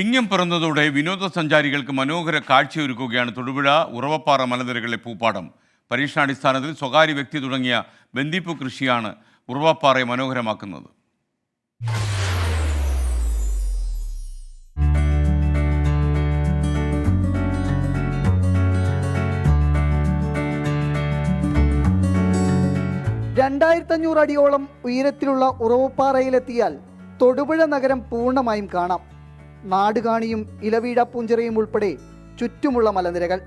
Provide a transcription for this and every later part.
ചിങ്ങം പിറന്നതോടെ വിനോദസഞ്ചാരികൾക്ക് മനോഹര കാഴ്ചയൊരുക്കുകയാണ് തൊടുപുഴ ഉറവപ്പാറ മലനിരകളിലെ പൂപ്പാടം. പരീക്ഷണാടിസ്ഥാനത്തിൽ സ്വകാര്യ വ്യക്തി തുടങ്ങിയ ബന്ദിപ്പൂ കൃഷിയാണ് ഉറവപ്പാറയെ മനോഹരമാക്കുന്നത്. രണ്ടായിരത്തി അഞ്ഞൂറ് അടിയോളം ഉയരത്തിലുള്ള ഉറവപ്പാറയിലെത്തിയാൽ തൊടുപുഴ നഗരം പൂർണമായും കാണാം. നാടുകാണിയും ഇലവീഴ പൂഞ്ചിറയും ഉൾപ്പെടെ ചുറ്റുമുള്ള മലനിരകൾ.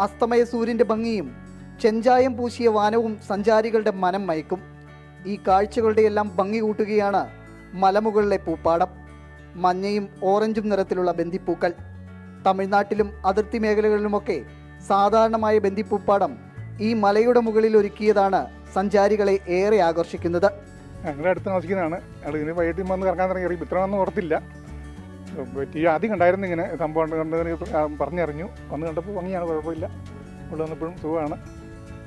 അസ്തമയ സൂര്യന്റെ ഭംഗിയും ചെഞ്ചായം പൂശിയ വാനവും സഞ്ചാരികളുടെ മനം മയക്കും. ഈ കാഴ്ചകളുടെ എല്ലാം ഭംഗി കൂട്ടുകയാണ് മലമുകളിലെ പൂപ്പാടം. മഞ്ഞയും ഓറഞ്ചും നിറത്തിലുള്ള ബന്ദിപ്പൂക്കൾ. തമിഴ്നാട്ടിലും അതിർത്തി മേഖലകളിലുമൊക്കെ സാധാരണമായ ബന്ദിപ്പൂപ്പാടം ഈ മലയുടെ മുകളിൽ ഒരുക്കിയതാണ് സഞ്ചാരികളെ ഏറെ ആകർഷിക്കുന്നത്. ഞങ്ങളുടെ അടുത്ത് താമസിക്കുന്നതാണ്. ഇതിന് വൈകിട്ട് വന്ന് കറങ്ങാൻ തുടങ്ങി. ഇത്ര ഓർത്തില്ല. ടി ആദ്യം കണ്ടായിരുന്നു ഇങ്ങനെ സംഭവം കണ്ടതിന് പറഞ്ഞറിഞ്ഞു. വന്ന് കണ്ടപ്പോൾ ഭംഗിയാണ് കുഴപ്പമില്ല. ഇവിടെ വന്നപ്പോഴും സുഖമാണ്.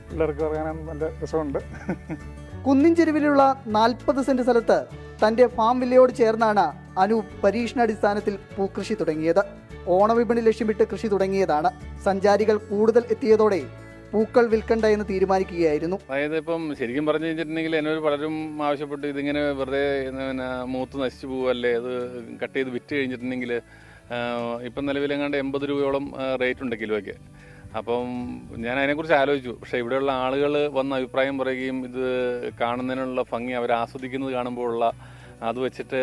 പിള്ളേർക്ക് ഇറങ്ങാൻ നല്ല രസമുണ്ട്. കുന്നിൻ ചെരുവിലുള്ള നാൽപ്പത് സെന്റ് സ്ഥലത്ത് തന്റെ ഫാം വില്ലയോട് ചേർന്നാണ് അനു പരീക്ഷണാടിസ്ഥാനത്തിൽ പൂക്കൃഷി തുടങ്ങിയത്. ഓണവിപണി ലക്ഷ്യമിട്ട് കൃഷി തുടങ്ങിയതാണ്. സഞ്ചാരികൾ കൂടുതൽ എത്തിയതോടെ പൂക്കൾ വിൽക്കണ്ട എന്ന് തീരുമാനിക്കുകയായിരുന്നു. അതായത് ഇപ്പം ശരിക്കും പറഞ്ഞു കഴിഞ്ഞിട്ടുണ്ടെങ്കിൽ എന്നോട് പലരും ആവശ്യപ്പെട്ട് ഇതിങ്ങനെ വെറുതെ മൂത്ത് നശിച്ചു പോവല്ലേ അത് കട്ട് ചെയ്ത് വിറ്റ് കഴിഞ്ഞിട്ടുണ്ടെങ്കിൽ ഇപ്പം നിലവിലെങ്ങാണ്ട് എൺപത് രൂപയോളം റേറ്റ് ഉണ്ട് കിലോയ്ക്ക്. അപ്പം ഞാൻ അതിനെക്കുറിച്ച് ആലോചിച്ചു. പക്ഷേ ഇവിടെയുള്ള ആളുകൾ വന്ന അഭിപ്രായം പറയുകയും ഇത് കാണുന്നതിനുള്ള ഭംഗി അവർ ആസ്വദിക്കുന്നത് കാണുമ്പോഴുള്ള അത് വെച്ചിട്ട്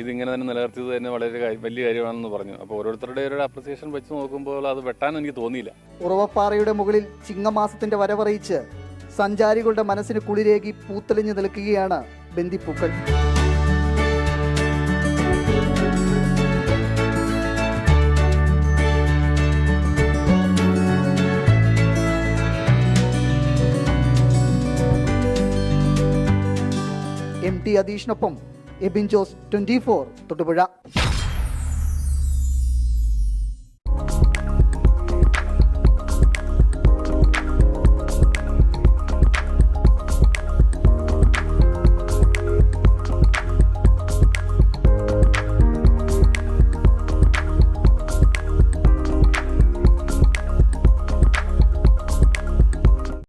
ഇതിങ്ങനെ തന്നെ നിലനിർത്തിയത് തന്നെ വളരെ വലിയ കാര്യമാണെന്ന് പറഞ്ഞു. അപ്പോൾ ഓരോരുത്തരുടെ ഒരു അപ്രിസിയേഷൻ വെച്ച് നോക്കുമ്പോൾ അത് വെട്ടാൻ എനിക്ക് തോന്നിയില്ല. ഉറവപ്പാറയുടെ മുകളിൽ ചിങ്ങമാസത്തിന്റെ വരവറിയിച്ച് സഞ്ചാരികളുടെ മനസ്സിന് കുളിരേകി പൂത്തെളിഞ്ഞു നിൽക്കുകയാണ് ബന്ദിപ്പൂക്കൾ. എം ടി അധീഷിനൊപ്പം എബിൻ ജോസ് ട്വന്റി ഫോർ തൊടുപുഴ.